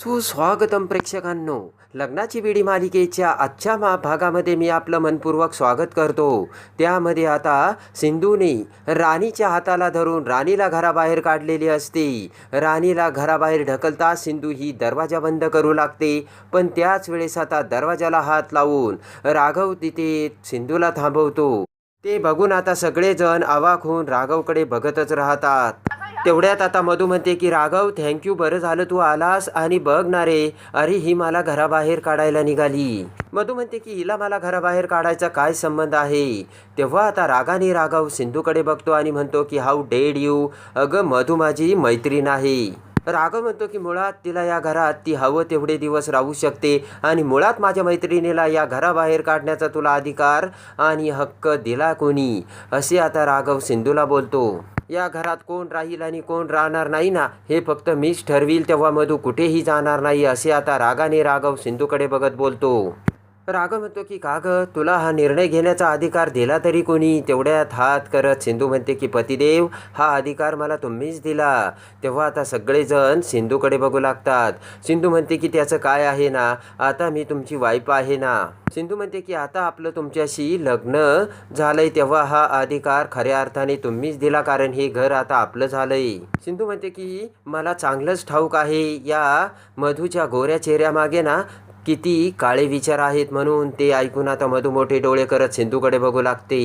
सुस्वागतम प्रेक्षकांनो लग्नाची बिडी मालिकेच्या आजच्या मा भागामध्ये मी आपलं मनपूर्वक स्वागत करतो. त्यामध्ये आता सिंधूने राणीच्या हाताला धरून राणीला घराबाहेर काढलेली असते. राणीला घराबाहेर ढकलता सिंधू ही दरवाजा बंद करू लागते पण त्याच वेळेस आता दरवाजाला हात लावून राघव तिथे सिंधूला थांबवतो. ते बघून आता सगळेजण आवाक होऊन राघवकडे बघतच राहतात. तेवढ्यात आता मधू म्हणते की राघव थँक्यू बरं झालं तू आलास आणि बघ ना रे अरे ही मला घराबाहेर काढायला निघाली. मधू म्हणते की हिला मला घराबाहेर काढायचा काय संबंध आहे? तेव्हा आता रागाने राघव सिंधूकडे बघतो आणि म्हणतो की हाऊ डेड यू अगं मधू माझी मैत्रीण आहे. राघव म्हणतो की मुळात तिला या घरात ती हवं तेवढे दिवस राहू शकते आणि मुळात माझ्या मैत्रिणीला या घराबाहेर काढण्याचा तुला अधिकार आणि हक्क दिला कोणी? असे आता राघव सिंधूला बोलतो. या घरात कोण राहील आणि कोण राहणार नाही ना हे फक्त मीच ठरवील तेव्हा मधू कुठेही जाणार नाही असे आता रागाने राघव सिंधूकडे बघत बोलतो. राघव म्हणतो की का गं? तुला हा निर्णय घेण्याचा अधिकार दिला तरी कोणी? तेवढ्यात हात करत सिंधू म्हणते की पतिदेव हा अधिकार मला तुम्हीच दिला. तेव्हा आता सगळेजण सिंधूकडे बघू लागतात. सिंधू म्हणते की त्याचं काय आहे ना? आता मी तुमची वाईफ आहे ना? सिंधू म्हणते की आता आपलं तुमच्याशी लग्न झालंय तेव्हा हा अधिकार खऱ्या अर्थाने तुम्हीच दिला कारण हे घर आता आपलं झालंय. सिंधू म्हणते की मला चांगलंच ठाऊक आहे. या मधूच्या गोऱ्या चेहऱ्यामागे ना किती काळे विचार आहेत म्हणून ते ऐकून आता मधू मोठे डोळे करत सिंधूकडे बघू लागते.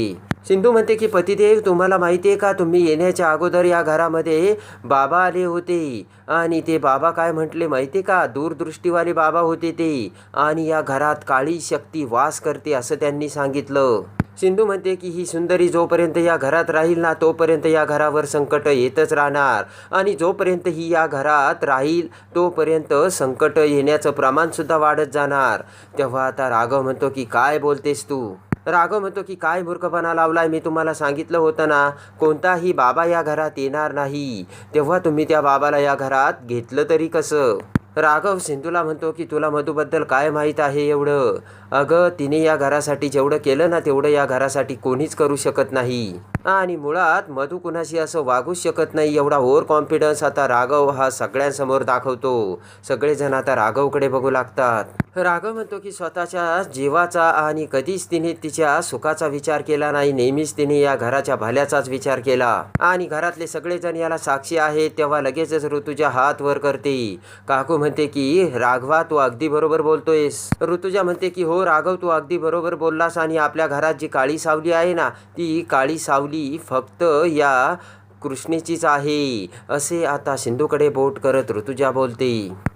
सिंधू म्हणते की पतिदेव तुम्हाला माहिती आहे का? तुम्ही येण्याच्या अगोदर या घरामध्ये बाबा आले होते. आणि ते बाबा काय म्हटले माहिती का? दूरदृष्टीवाले बाबा होते ते. आणि या घरात काळी शक्ती वास करते असं त्यांनी सांगितलं. सिंधू म्हणते की ही सुंदरी जोपर्यंत या घरात राहील ना तोपर्यंत या घरावर संकट येतच राहणार. आणि जोपर्यंत ही या घरात राहील तोपर्यंत संकट येण्याचं प्रमाणसुद्धा वाढत जाणार. तेव्हा आता राघव म्हणतो की काय बोलतेस तू? राघव म्हणतो की काय मूर्खपणा लावलाय? मी तुम्हाला सांगितलं होतं ना कोणताही बाबा या घरात येणार नाही. तेव्हा तुम्ही त्या बाबाला या घरात घेतलं तरी कसं? राघव सिंधूला म्हणतो की तुला मधूबद्दल काय माहीत आहे एवढं? अगं तिने या घरासाठी जेवढं केलं ना तेवढं या घरासाठी कोणीच करू शकत नाही. आणि मुळात मधू कुणाशी असं वागूच शकत नाही एवढा ओव्हर कॉन्फिडन्स आता राघव हा सगळ्यांसमोर दाखवतो. सगळेजण आता राघवकडे बघू लागतात. राघव म्हणतो की स्वतःच्या जीवाचा आणि कधीच तिने तिच्या सुखाचा विचार केला नाही. नेहमीच तिने या घराच्या भल्याचाच विचार केला. आणि घरातले सगळेजण याला साक्षी आहेत तेव्हा लगेचच ऋतुजा हात वर करते. काकू म्हणते की राघवा तू अगदी बरोबर बोलतोयस. ऋतुजा म्हणते की हो राघव तू अगदी बरोबर बोललास आणि आपल्या घरात जी काळी सावली आहे ना ती काळी सावली फक्त या कृष्णेचीच आहे असे आता सिंधूकडे बोट करत ऋतुजा बोलते.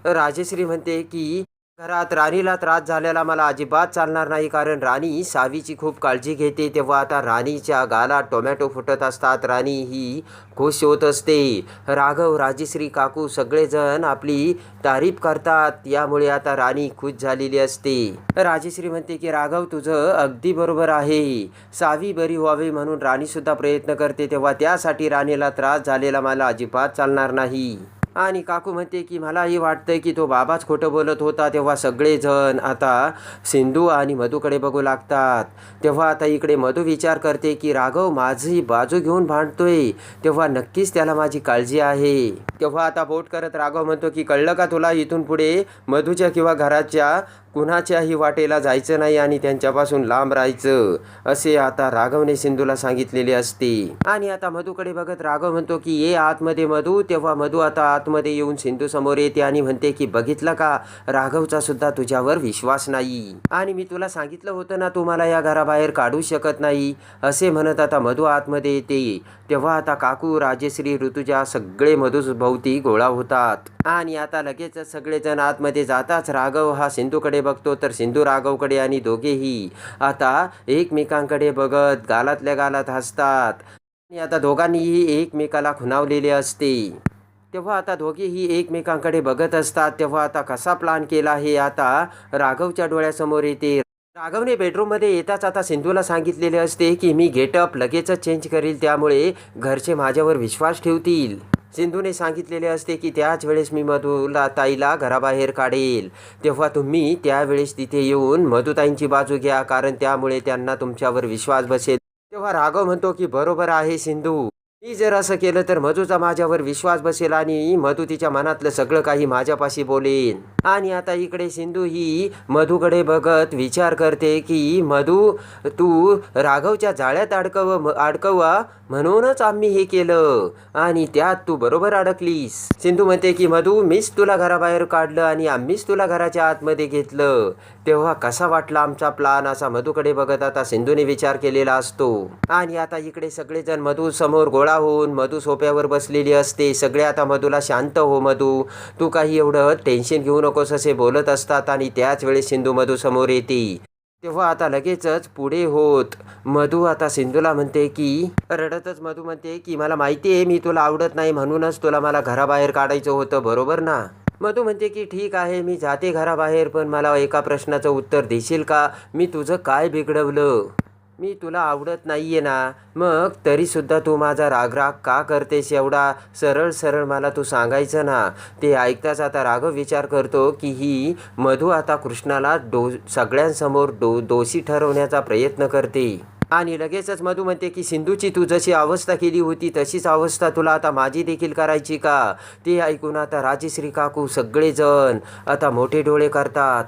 राजेश्री म्हणते की घरात राणीला त्रास झालेला मला अजिबात चालणार नाही कारण राणी सावीची खूप काळजी घेते. तेव्हा आता राणीच्या गालात टोमॅटो फुटत असतात. राणी ही खुश होत असते. राघव राजश्री काकू सगळेजण आपली तारीफ करतात. यामुळे आता राणी खुश झालेली असते. राजश्री म्हणते की राघव तुझं अगदी बरोबर आहे. सावी बरी व्हावी म्हणून राणीसुद्धा प्रयत्न करते. तेव्हा त्यासाठी राणीला त्रास झालेला मला अजिबात चालणार नाही. आणि काकू म्हणते की मलाही वाटतंय की तो बाबाच खोटं बोलत होता तेव्हा सगळेजण आता सिंधू आणि मधूकडे बघू लागतात. तेव्हा आता इकडे मधू विचार करते की राघव माझी बाजू घेऊन भांडतोय. तेव्हा नक्कीच त्याला माझी काळजी आहे. तेव्हा आता बोट करत राघव म्हणतो की कळलं का तुला इथून पुढे मधूच्या किंवा घराच्या कुणाच्याही वाटेला जायचं नाही आणि त्यांच्यापासून लांब राहायचं? असे आता राघवने सिंधूला सांगितलेले असते. आणि आता मधूकडे बघत राघव म्हणतो की ये आतमध्ये मधू. तेव्हा मधू आता आतमध्ये येऊन सिंधू समोर येते आणि म्हणते की बघितलं का? राघवचा सुद्धा तुझ्यावर विश्वास नाही. आणि मी तुला सांगितलं होतं ना तुम्हाला या घराबाहेर काढू शकत नाही. असे म्हणत आता मधू आतमध्ये येते. तेव्हा आता काकू राजेश्री ऋतुजा सगळे मधूच भोवती गोळा होतात. आणि आता लगेच सगळेजण आतमध्ये जाताच राघव हा सिंधूकडे बघतो तर सिंधू राघवकडे आणि दोघेही आता एकमेकांकडे बघत गालातल्या गालात हसतात. आणि आता दोघांनीही एकमेकाला खुणावलेले असते. तेव्हा आता दोघेही एकमेकांकडे बघत असतात. तेव्हा आता कसा प्लान केला हे आता राघवच्या डोळ्यासमोर येते. राघवने बेडरूममध्ये येताच आता सिंधूला सांगितलेले असते की मी गेटअप लगेचच चेंज करील त्यामुळे घरचे माझ्यावर विश्वास ठेवतील. सिंधूने सांगितलेले असते की त्याच वेळेस मी मधुला ताईला घराबाहेर काढेल. तेव्हा तुम्ही त्यावेळेस तिथे येऊन मधुताईंची बाजू घ्या कारण त्यामुळे त्यांना तुमच्यावर विश्वास बसेल. तेव्हा राघव म्हणतो की बरोबर आहे सिंधू. मी जर असं केलं तर मधूचा माझ्यावर विश्वास बसेल आणि मधू तिच्या मनातलं सगळं काही माझ्यापाशी बोलेन. आणि आता इकडे सिंधू ही मधूकडे बघत विचार करते की मधू तू राघवच्या जाळ्यात अडकव अडकवा म्हणूनच आम्ही हे केलं. आणि त्यात तू बरोबर अडकलीस. सिंधू म्हणते की मधू मीच तुला घराबाहेर काढलं आणि आम्हीच तुला घराच्या आतमध्ये घेतलं. तेव्हा कसा वाटला आमचा प्लान असा मधूकडे बघत आता सिंधूने विचार केलेला असतो. आणि आता इकडे सगळेजण मधू समोर गोळा होऊन मधू सोप्यावर बसलेली असते. सगळे आता मधूला शांत हो मधू. तू काही एवढं टेन्शन घेऊ नकोस असे बोलत असतात आणि त्याच वेळेस सिंधू मधू समोर येते. तेव्हा आता लगेचच पुढे होत. मधू आता सिंधूला म्हणते की रडतच मधू म्हणते की मला माहिती आहे मी तुला आवडत नाही म्हणूनच तुला मला घराबाहेर काढायचं होतं बरोबर ना? मधू म्हणते की ठीक आहे मी जाते घराबाहेर पण मला एका प्रश्नाचं उत्तर देशील का? मी तुझं काय बिघडवलं? मी तुला आवडत नाही आहे ना. मग तरीसुद्धा तू माझा रागराग का करतेस एवढा? सरळ सरळ मला तू सांगायचं ना. ते ऐकताच आता राघव विचार करतो की ही मधू आता कृष्णाला डो सगळ्यांसमोर डो दोषी ठरवण्याचा प्रयत्न करते. आणि लगेचच मधू म्हणते की सिंधूची तू जशी अवस्था केली होती तशीच अवस्था तुला आता माझी देखील करायची का? ते ऐकून आता राजश्री काकू सगळेजण आता मोठे डोळे करतात.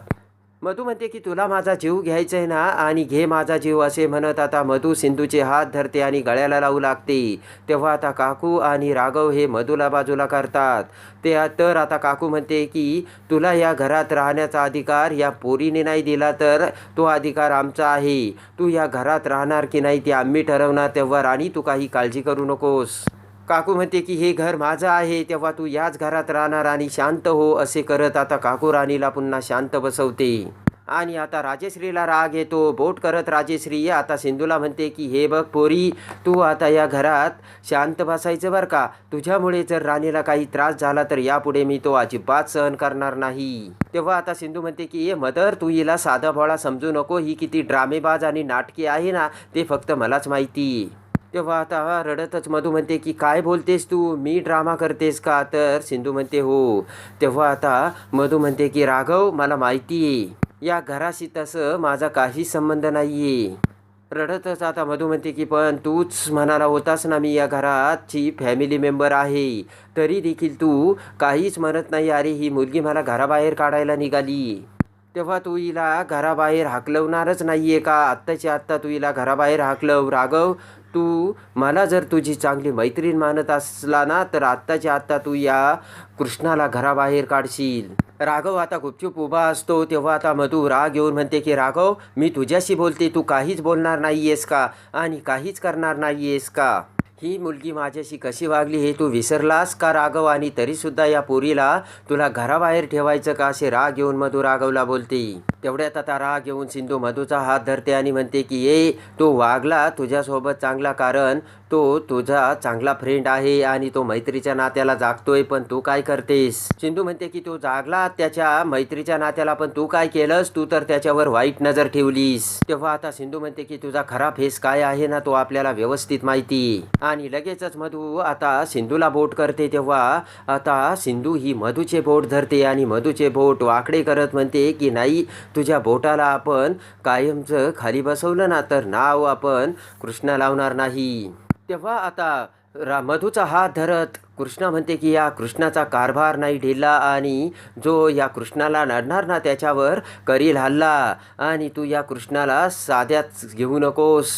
मधू म्हणते की तुला माझा जीव घ्यायचा आहे ना आणि घे माझा जीव असे म्हणत आता मधू सिंधूचे हात धरते आणि गळ्याला लावू लागते. तेव्हा आता काकू आणि राघव हे मधूला बाजूला करतात. ते तर आता काकू म्हणते की तुला या घरात राहण्याचा अधिकार या पोरीने नाही दिला तर तो अधिकार आमचा आहे. तू या घरात राहणार की नाही ते आम्ही ठरवणार. तेव्हा राणी तू काही काळजी करू नकोस. काकू म्हणते की हे घर माझं आहे तेव्हा तू याच घरात राहणार आणि शांत हो असे करत आता काकू राणीला पुन्हा शांत बसवते. आणि आता राजेश्रीला राग येतो बोट करत राजेश्री आता सिंधूला म्हणते की हे बघ पोरी तू आता या घरात शांत बसायचं बरं का? तुझ्यामुळे जर राणीला काही त्रास झाला तर यापुढे मी तो अजिबात सहन करणार नाही. तेव्हा आता सिंधू म्हणते की ये मदर तू हिला साधा भोळा समजू नको ही किती ड्रामेबाज आणि नाटकी आहे ना ते फक्त मलाच माहिती. तेव्हा आता रडतच मधू म्हणते की काय बोलतेस तू? मी ड्रामा करतेस का? तर सिंधू म्हणते हो. तेव्हा आता मधू म्हणते की राघव मला माहिती आहे. या घराशी तसं माझा काही संबंध नाही आहे रडतच आता मधू म्हणते की पण तूच म्हणाला होतास ना मी या घराची फॅमिली मेंबर आहे. तरी देखील तू काहीच म्हणत नाही अरे ही मुलगी मला घराबाहेर काढायला निघाली. तेव्हा तू हिला घराबाहेर हाकलवणारच नाही आहे का? आत्ताच्या आत्ता तू हिला घराबाहेर हाकलव राघव. तू मला जर तुझी चांगली मैत्रीण मानत असला ना तर आत्ताच्या आत्ता तू या कृष्णाला घराबाहेर काढशील. राघव आता गुपचूप उभा असतो तेव्हा आता मधू राग येऊन म्हणते की राघव मी तुझ्याशी बोलते तू काहीच बोलणार नाही आहेस का? आणि काहीच करणार नाही आहेस का? ही मुलगी माझ्याशी कशी वागली हे तू विसरलास का राघव? आणि तरीसुद्धा या पोरीला तुला घराबाहेर ठेवायचं का? असे राग येऊन मधू राघवला बोलते. तेवढ्यात आता राग येऊन सिंधू मधूचा हात धरते आणि म्हणते की ये तो वागला तुझ्यासोबत चांगला कारण तो तुझा चांगला फ्रेंड आहे आणि तो मैत्रीच्या नात्याला जागतोय पण तू काय करतेस? सिंधू म्हणते की तो जागला त्याच्या मैत्रीच्या नात्याला पण तू काय केलंस? तू तर त्याच्यावर वाईट नजर ठेवलीस. तेव्हा आता सिंधू म्हणते की तुझा खरा फेस काय आहे ना तो आपल्याला व्यवस्थित माहिती. आणि लगेचच मधू आता सिंधूला बोट करते तेव्हा. आता सिंधू ही मधूचे बोट धरते आणि मधूचे बोट वाकडे करत म्हणते की नाही तुझ्या बोटाला आपण कायमचं खाली बसवलं ना तर नाव आपण कृष्णा लावणार नाही. तेव्हा आता रा मधूचा हात धरत कृष्णा म्हणते की या कृष्णाचा कारभार नाही ढिला आणि जो या कृष्णाला नडणार ना त्याच्यावर करील हल्ला. आणि तू या कृष्णाला साध्यात घेऊ नकोस.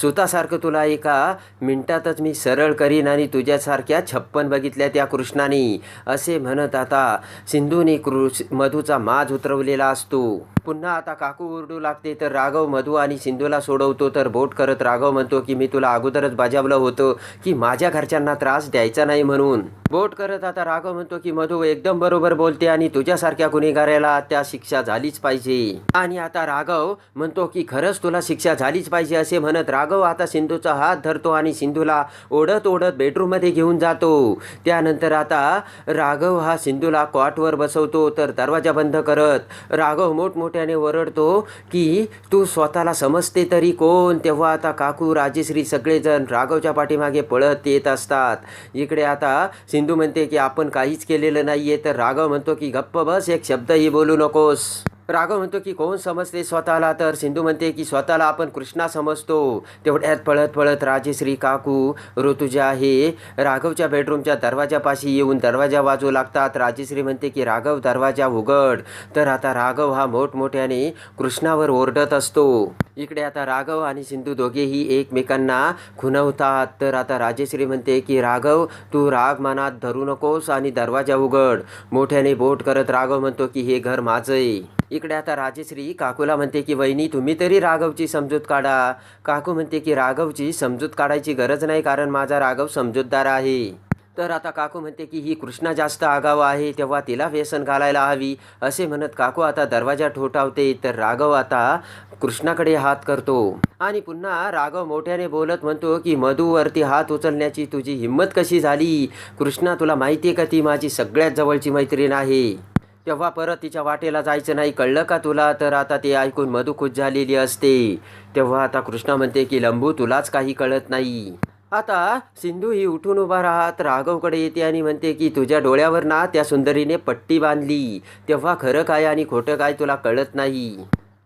सुतासारखं तुला एका मिनटातच मी सरळ करीन आणि तुझ्यासारख्या छप्पन बघितल्या त्या कृष्णाने. असे म्हणत आता सिंधूने कृष मधूचा माज उतरवलेला असतो. पुन्हा आता काकू ओरडू लागते तर राघव मधू आणि सिंधूला सोडवतो तर बोट करत राघव म्हणतो की मी तुला अगोदरच बजावलं होतं की माझ्या घरच्यांना त्रास द्यायचा नाही म्हणून बोट करत आता राघव म्हणतो की मधू एकदम बरोबर बोलते आणि तुझ्यासारख्या गुन्हेगाराला त्या शिक्षा झालीच पाहिजे. आणि आता राघव म्हणतो की खरंच तुला शिक्षा झालीच पाहिजे असे म्हणत राघव आता सिंधूचा हात धरतो आणि सिंधूला ओढत ओढत बेडरूममध्ये घेऊन जातो. त्यानंतर आता राघव हा सिंधूला कॉटवर बसवतो तर दरवाजा बंद करत राघव मोठमोठ्याने ओरडतो की तू स्वतःला समजते तरी कोण? तेव्हा आता काकू राजेश्री सगळेजण राघवच्या पाठीमागे पळत येत असतात. इकडे आता सिंधू म्हणते की आपण काहीच केलेलं नाहीये तर राघव म्हणतो की गप्प बस एक शब्दही बोलू नकोस. राघव म्हणतो की कोण समजते स्वतःला? तर सिंधू म्हणते की स्वतःला आपण कृष्णा समजतो. तेवढ्यात पळत पळत राजेश्री काकू ऋतुजा हे राघवच्या बेडरूमच्या दरवाजापाशी येऊन दरवाजा वाजू लागतात. राजेश्री म्हणते की राघव दरवाजा उघड. तर आता राघव हा मोठमोठ्याने कृष्णावर ओरडत असतो. इकडे आता राघव आणि सिंधू दोघेही एकमेकांना खुनवतात तर आता राजेश्री म्हणते की राघव तू राग मनात धरू नकोस आणि दरवाजा उघड. मोठ्याने बोट करत राघव म्हणतो की हे घर माझं आहे. इकडे आता राजेश्री काकूला म्हणते की वहिनी तुम्ही तरी राघवची समजूत काढा. काकू म्हणते की राघवची समजूत काढायची गरज नाही कारण माझा राघव समजूतदार आहे. तर आता काकू म्हणते की ही कृष्णा जास्त आगाव आहे तेव्हा तिला व्यसन घालायला हवी. असे म्हणत काकू आता दरवाजा ठोठावते तर राघव आता कृष्णाकडे हात करतो. आणि पुन्हा राघव मोठ्याने बोलत म्हणतो की मधूवरती हात उचलण्याची तुझी हिंमत कशी झाली? कृष्णा तुला माहिती आहे का ती माझी सगळ्यात जवळची मैत्रीण आहे. तेव्हा परत तिच्या वाटेला जायचं नाही. कळलं का तुला? तर आता ते ऐकून मधू खुश झालेली असते. तेव्हा आता कृष्णा म्हणते की लंबू तुलाच काही कळत नाही. आता सिंधू ही उठून उभा राहत राघवकडे येते आणि म्हणते की तुझ्या डोळ्यावर ना त्या सुंदरीने पट्टी बांधली. तेव्हा खरं काय आणि खोटं काय तुला कळत नाही.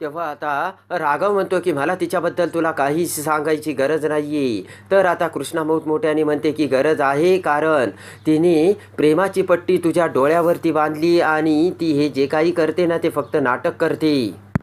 तेव्हा आता राघव म्हणतो की मला तिच्याबद्दल तुला काही सांगायची गरज नाही आहे तर आता कृष्णा मोठमोठ्याने म्हणते की गरज आहे कारण तिने प्रेमाची पट्टी तुझ्या डोळ्यावरती बांधली आणि ती हे जे काही करते ना ते फक्त नाटक करते.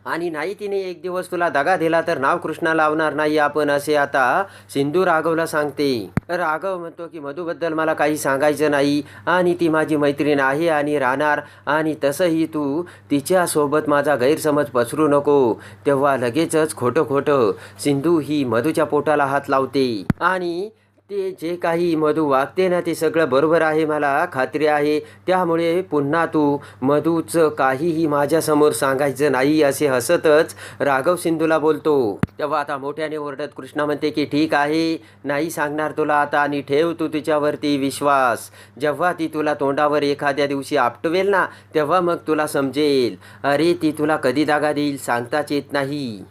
आणि नाही तिने एक दिवस तुला दगा दिला तर नाव कृष्णा लावणार नाही आपण असे आता सिंधू राघवला सांगते. राघव म्हणतो की मधूबद्दल मला काही सांगायचं नाही. आणि ती माझी मैत्रीण आहे आणि राहणार. आणि तसंही तू तिच्यासोबत माझा गैरसमज पसरू नको. तेव्हा लगेचच खोटं खोटं सिंधू ही मधूच्या पोटाला हात लावते. आणि ते जे काही मधू वागते ना ते सगळं बरोबर आहे मला खात्री आहे. त्यामुळे पुन्हा तू मधूचं काहीही माझ्यासमोर सांगायचं नाही असे हसतच राघव सिंधूला बोलतो. तेव्हा आता मोठ्याने ओरडत कृष्णा म्हणते की ठीक आहे नाही सांगणार तुला आता आणि ठेव तू तिच्यावरती विश्वास. जेव्हा ती तुला तोंडावर एखाद्या दिवशी आपटवेल ना तेव्हा मग तुला समजेल. अरे ती तुला कधी दागा देईल सांगताच येत नाही.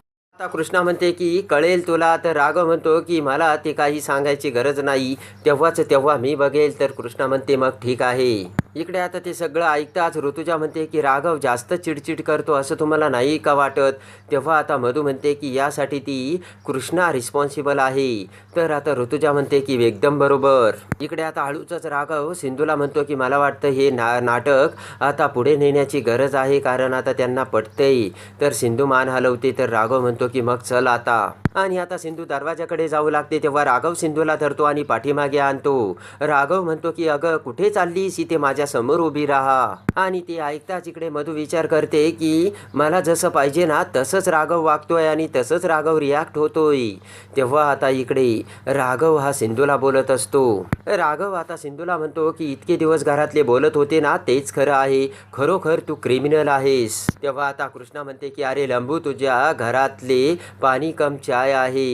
आता कृष्णा म्हणते की कळेल तुला? तर राघव म्हणतो की मला ते काही सांगायची गरज नाही. तेव्हाच तेव्हा मी बघेल. तर कृष्णा म्हणते मग ठीक आहे. इकडे आता ते सगळं ऐकताच ऋतुजा म्हणते की राघव जास्त चिडचिड करतो असं तुम्हाला नाही का वाटत? तेव्हा आता मधू म्हणते की यासाठी ती कृष्णा रिस्पॉन्सिबल आहे. तर आता ऋतुजा म्हणते की एकदम बरोबर. इकडे आता हळूचंच राघव सिंधूला म्हणतो की मला वाटतं हे ना नाटक आता पुढे नेण्याची गरज आहे कारण आता त्यांना पटतंय. तर सिंधू मान हलवते तर राघव म्हणतो की मग चल आता. आणि आता सिंधू दरवाजाकडे जाऊ लागते तेव्हा राघव सिंधूला धरतो आणि पाठीमागे आणतो. राघव म्हणतो की अगं कुठे चाललीस? इथे माझ्या समोर उभी राहा. आणि ते ऐकताच इकडे मधू विचार करते की मला जसं पाहिजे ना तसंच राघव वागतोय आणि तसंच राघव रिॲक्ट होतोय. तेव्हा आता इकडे राघव हा सिंधूला बोलत असतो. राघव आता सिंधूला म्हणतो की इतके दिवस घरातले बोलत होते ना तेच खरं आहे. खरोखर तू क्रिमिनल आहेस. तेव्हा आता कृष्णा म्हणते की अरे लंबू तुझ्या घरातले पाणी कम चाय आहे.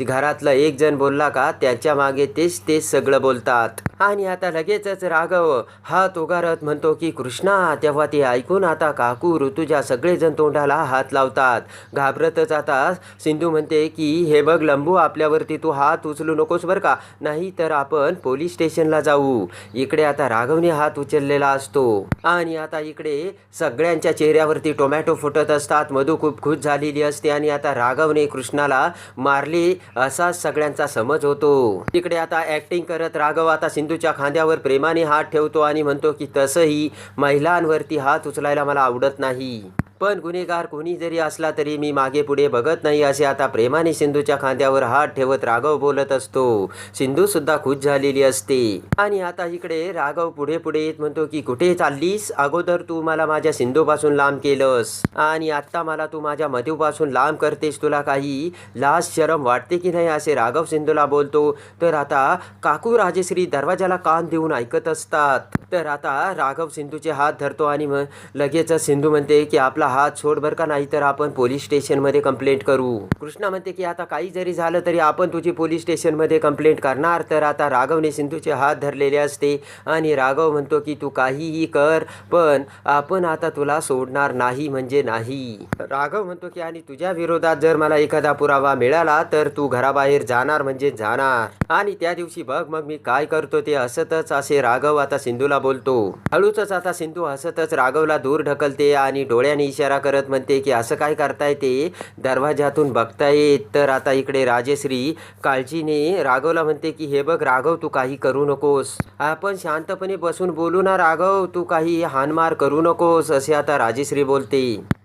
घरातला एक जण बोलला का त्याच्यामागे तेच तेच सगळं बोलतात. आणि आता लगेचच राघव हा हात उगारत म्हणतो की कृष्णा तेव्हा ते ऐकून आता काकू ऋतुजा सगळेजण तोंडाला हात लावतात. घाबरतच आता सिंधू म्हणते की हे बघ लंबू आपल्यावरती तू हात उचलू नकोस बरं का. नाही तर आपण पोलीस स्टेशनला जाऊ. इकडे आता राघवने हात उचललेला असतो. आणि आता इकडे सगळ्यांच्या चेहऱ्यावरती टोमॅटो फुटत असतात. मधू खूप खुश झालेली असते आणि आता राघवने कृष्णाला मारले असाच सगळ्यांचा समज होतो. तिकडे आता ऍक्टिंग करत राघव आता सिंधूच्या खांद्यावर प्रेमाने हात ठेवतो आणि म्हणतो की तसंही महिलांवरती हात उचलायला मला आवडत नाही. पण गुन्हेगार कोणी जरी असला तरी मी मागे पुढे बघत नाही असे आता प्रेमाने सिंधूच्या खांद्यावर हात ठेवत राघव बोलत असतो. सिंधू सुद्धा खुश झालेली असते. आणि आता इकडे राघव पुढे पुढे येत म्हणतो की कुठे चाललीस? अगोदर तू मला माझ्या सिंधूपासून लांब केलंस. आणि आता मला तू माझ्या मधूपासून लांब करतेस तुला काही लाज शरम वाटते की नाही? असे राघव सिंधूला बोलतो. तर आता काकू राजेश्री दरवाजाला कान देऊन ऐकत असतात. तर आता राघव सिंधूचे हात धरतो आणि मग लगेचच सिंधू म्हणते की आपला हात सोड बरं का नाही तर आपण पोलीस स्टेशनमध्ये कंप्लेंट करू. कृष्णा म्हणते की आता काही जरी झालं तरी आपण तुझी पोलीस स्टेशनमध्ये कंप्लेंट करणार. तर आता राघवने सिंधूचे हात धरलेले असते आणि राघव म्हणतो की तू काहीही कर पण आपण आता तुला सोडणार नाही म्हणजे नाही. राघव म्हणतो की आणि तुझ्या विरोधात जर मला एखादा पुरावा मिळाला तर तू घराबाहेर जाणार म्हणजे जाणार. आणि त्या दिवशी बघ मग मी काय करतो ते हसतच असे राघव आता सिंधूला बोलतो. हळूच आता सिंधू हसतच राघवला दूर ढकलते आणि डोळ्याने इशारा करत म्हणते की असं काय करताय ते? दरवाजातून बघताय. तर आता इकडे राजेश्री काळजीने राघवला म्हणते की हे बघ राघव तू काही करू नकोस. आपण शांतपणे बसून बोलू ना राघव. तू काही हानमार करू नकोस असे आता राजेश्री बोलते.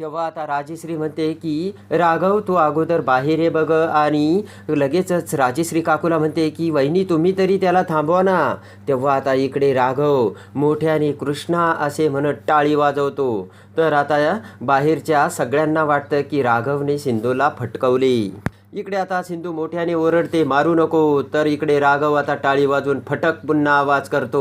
तेव्हा आता राजेश्री म्हणते की राघव तू अगोदर बाहेर आहे बघ. आणि लगेचच राजेश्री काकूला म्हणते की वहिनी तुम्ही तरी त्याला थांबवा ना. तेव्हा आता इकडे राघव मोठ्याने कृष्णा असे म्हणत टाळी वाजवतो. तर आता बाहेरच्या सगळ्यांना वाटतं की राघवने सिंधूला फटकवले. इकडे आता सिंधू मोठ्याने ओरडते मारू नको तर इकडे राघव आता टाळी वाजून फटक पुन्हा आवाज करतो.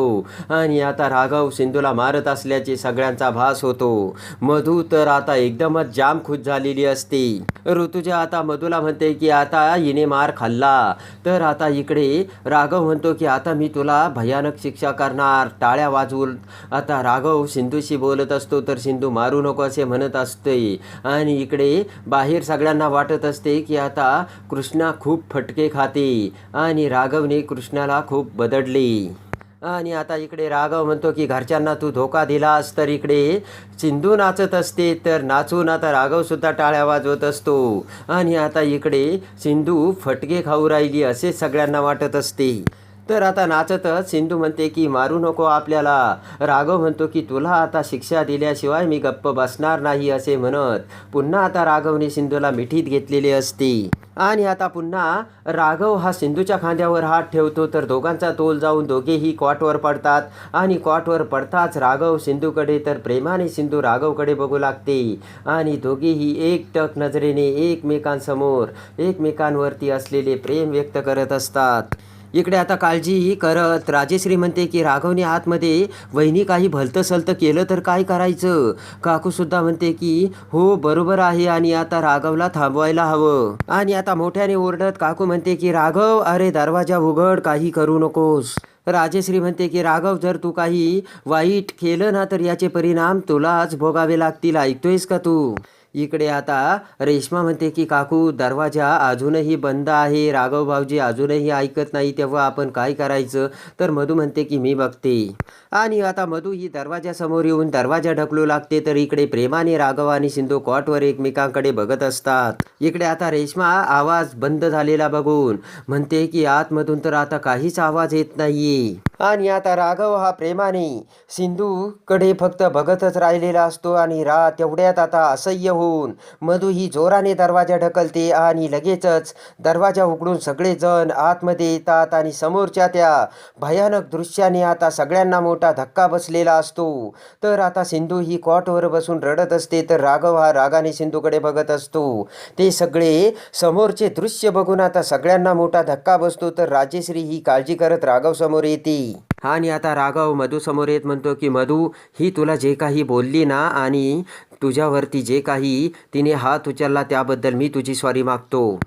आणि आता राघव सिंधूला मारत असल्याचे सगळ्यांचा भास होतो. मधू तर आता एकदमच जाम खुश झालेली असते. ऋतुजा आता मधूला म्हणते की आता हिने मार खाल्ला. तर आता इकडे राघव म्हणतो की आता मी तुला भयानक शिक्षा करणार टाळ्या वाजवून. आता राघव सिंधूशी बोलत असतो तर सिंधू मारू नको असे म्हणत असते. आणि इकडे बाहेर सगळ्यांना वाटत असते की आता कृष्णा खूप फटके खाते आणि राघवने कृष्णाला खूप बदडले. आणि आता इकडे राघव म्हणतो की घरच्यांना तू धोका दिलास तर इकडे सिंधू नाचत असते तर नाचून आता राघवसुद्धा टाळ्या वाजवत असतो. आणि आता इकडे सिंधू फटके खाऊ राहिली असे सगळ्यांना वाटत असते. तर आता नाचतच सिंधू म्हणते की मारू नको आपल्याला. राघव म्हणतो की तुला आता शिक्षा दिल्याशिवाय मी गप्प बसणार नाही असे म्हणत पुन्हा आता राघवने सिंधूला मिठीत घेतलेली असते. आणि आता पुन्हा राघव हा सिंधूच्या खांद्यावर हात ठेवतो तर दोघांचा तोल जाऊन दोघेही कॉटवर पडतात. आणि कॉटवर पडताच राघव सिंधूकडे तर प्रेमाने सिंधू राघवकडे बघू लागते. आणि दोघेही एकटक नजरेने एकमेकांसमोर एकमेकांवरती असलेले प्रेम व्यक्त करत असतात. इकडे आता काळजी करत. राजेश्री म्हणते की राघवने आतमध्ये वहिनी काही भलतं सलतं केलं तर काय करायचं? काकूसुद्धा म्हणते की हो बरोबर आहे आणि आता राघवला थांबवायला हवं. आणि आता मोठ्याने ओरडत काकू म्हणते की राघव अरे दरवाजा उघड काही करू नकोस. राजेश्री म्हणते की राघव जर तू काही वाईट केलं ना तर याचे परिणाम तुलाच भोगावे लागतील. ऐकतोयस का तू? इकडे आता रेश्मा म्हणते की काकू दरवाजा अजूनही बंद आहे. राघव भाऊजी अजूनही ऐकत नाही. तेव्हा आपण काय करायचं? तर मधू म्हणते की मी बघते. आणि आता मधू ही दरवाजासमोर येऊन दरवाजा ढकलू लागते. तर इकडे प्रेमाने राघव आणि सिंधू कॉटवर एकमेकांकडे बघत असतात. इकडे आता रेश्मा आवाज बंद झालेला बघून म्हणते की आतमधून तर आता काहीच आवाज येत नाहीये. आणि आता राघव हा प्रेमाने सिंधूकडे फक्त बघतच राहिलेला असतो आणि रा तेवढ्यात आता असह्य हो होऊन मधू ही जोराने दरवाजा ढकलते आणि लगेचच दरवाजा उघडून सगळेजण आतमध्ये येतात आणि समोरच्या त्या भयानक दृश्याने आता सगळ्यांना मोठा धक्का बसलेला असतो. तर आता सिंधू ही कॉटवर बसून रडत असते तर राघव हा रागाने सिंधूकडे बघत असतो. ते सगळे समोरचे दृश्य बघून आता सगळ्यांना मोठा धक्का बसतो तर राजेश्री ही काळजी करत राघव समोर येते. आणि आता राघव मधू समोर येत म्हणतो की मधू ही तुला जे काही बोलली ना आणि तुझ्यावरती जे काही तिने हात उचलला त्याबद्दल मी तुझी स्वारी मागतो.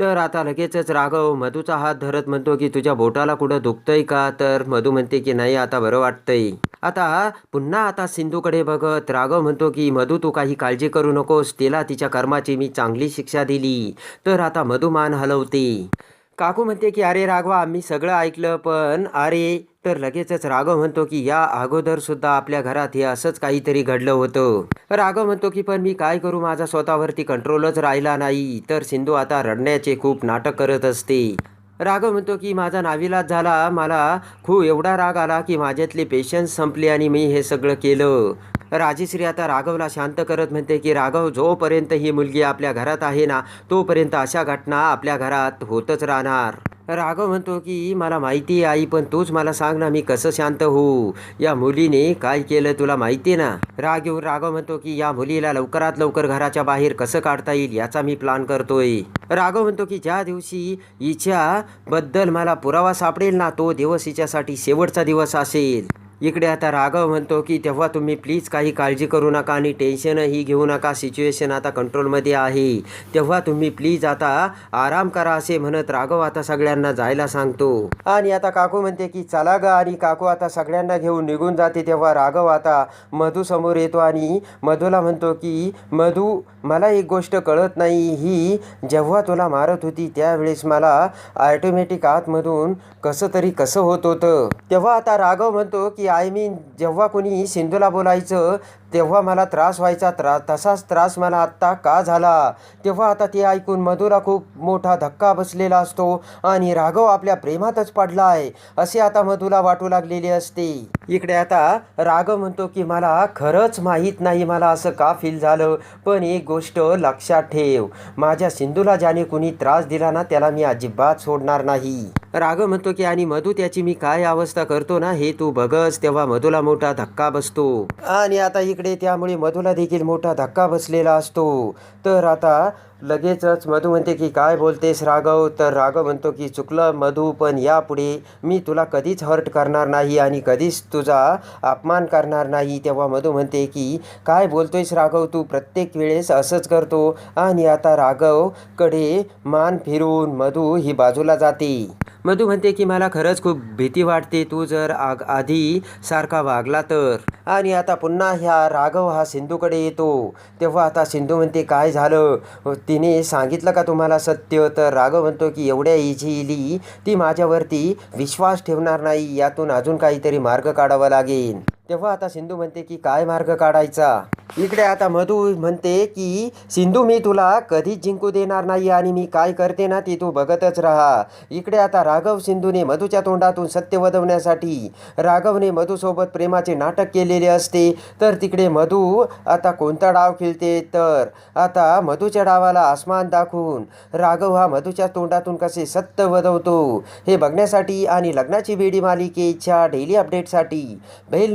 तर आता लगेचच राघव मधूचा हात धरत म्हणतो की तुझ्या बोटाला कुठं दुखतंय का? तर मधू म्हणते की नाही आता बरं वाटतंय. आता पुन्हा आता सिंधूकडे बघत राघव म्हणतो की मधू तू काही काळजी करू नकोस. तिला तिच्या कर्माची मी चांगली शिक्षा दिली. तर आता मधू मान हलवते. काकू म्हणते की अरे राघवा आम्ही सगळं ऐकलं पण अरे तर लगेचच राघव म्हणतो की या अगोदर सुद्धा आपल्या घरात हे असंच काहीतरी घडलं होतं. राघव म्हणतो की पण मी काय करू? माझा स्वतःवरती कंट्रोलच राहिला नाही. तर सिंधू आता रडण्याचे खूप नाटक करत असते. राघव म्हणतो की माझा नाविलाज झाला. मला खूप एवढा राग आला की माझ्यातले पेशन्स संपले आणि मी हे सगळं केलं. राजेश्री आता राघवला शांत करत म्हणते की राघव जोपर्यंत ही मुलगी आपल्या घरात आहे ना तोपर्यंत अशा घटना आपल्या घरात होतच राहणार. राघव म्हणतो की मला माहिती आहे आई पण तूच मला सांग ना मी कसं शांत होऊ? या मुलीने काय केलं तुला माहिती आहे ना? राग येऊन राघव म्हणतो की या मुलीला लवकरात लवकर घराच्या बाहेर कसं काढता येईल याचा मी प्लान करतोय. राघव म्हणतो की ज्या दिवशी हिच्या बद्दल मला पुरावा सापडेल ना तो दिवस हिच्यासाठी शेवटचा दिवस असेल. इकडे आता राघव म्हणतो की तेव्हा तुम्ही प्लीज काही काळजी करू नका आणि टेन्शनही घेऊ नका. सिच्युएशन आता कंट्रोलमध्ये आहे. तेव्हा तुम्ही प्लीज आता आराम करा असे म्हणत राघव आता सगळ्यांना जायला सांगतो. आणि आता काकू म्हणते की चला ग. आणि काकू आता सगळ्यांना घेऊन निघून जाते. तेव्हा राघव आता मधू समोर येतो आणि मधूला म्हणतो की मधू मला एक गोष्ट कळत नाही. ही जेव्हा तुला मारत होती त्यावेळेस मला ऑटोमॅटिक आतमधून कसं तरी कसं होत होतं. तेव्हा आता राघव म्हणतो की आय मीन जेव्हा कोणी सिंधूला बोलायचं तेव्हा मला त्रास व्हायचा त्रास तसाच त्रास मला आत्ता का झाला? तेव्हा आता ते ऐकून मधुला खूप मोठा धक्का बसलेला असतो आणि राघव आपल्या प्रेमातच पडला आहे असे आता मधुला वाटू लागलेले असते. इकडे आता राघव म्हणतो की मला खरंच माहीत नाही मला असं का फील झालं पण एक गोष्ट लक्षात ठेव. माझ्या सिंधूला ज्याने कुणी त्रास दिला ना त्याला मी अजिबात सोडणार नाही. राघव म्हणतो की आणि मधू त्याची मी काय अवस्था करतो ना हे तू बघस. तेव्हा मधूला मोठा धक्का बसतो. आणि आता इकडे त्यामुळे मधूला देखील मोठा धक्का बसलेला असतो. तर आता लगेचच मधू म्हणते की काय बोलतेस राघव? तर राघव म्हणतो की चुकलं मधू पण यापुढे मी तुला कधीच हर्ट करणार नाही आणि कधीच तुझा अपमान करणार नाही. तेव्हा मधू म्हणते की काय बोलतोयस राघव? तू प्रत्येक वेळेस असंच करतो. आणि आता राघवकडे मान फिरून मधू ही बाजूला जाते. मधू म्हणते की मला खरंच खूप भीती वाटते. तू जर आग आधी सारखा वागला तर. आणि आता पुन्हा ह्या राघव हा सिंधूकडे येतो. तेव्हा आता सिंधू म्हणते काय झालं? तिने सांगितलं का तुम्हाला? सत्य तर राघव म्हणतो की एवढ्या इझिली ती माझ्यावरती विश्वास ठेवणार नाही यातून अजून काहीतरी मार्ग काढावा लागेल. तेव्हा आता सिंधू म्हणते की काय मार्ग काढायचा? इकडे आता मधू म्हणते की सिंधू मी तुला कधीच जिंकू देणार नाही आणि मी काय करते ना ती तू बघतच राहा. इकडे आता राघव सिंधूने मधूच्या तोंडातून सत्य वदवण्यासाठी राघवने मधूसोबत प्रेमाचे नाटक केलेले असते. तर तिकडे मधू आता कोणता डाव खेळते? तर आता मधूच्या डावाला आसमान दाखवून राघव हा मधूच्या तोंडातून कसे सत्य वदवतो? हे बघण्यासाठी आणि लग्नाची बेडी मालिकेच्या डेली अपडेटसाठी बेल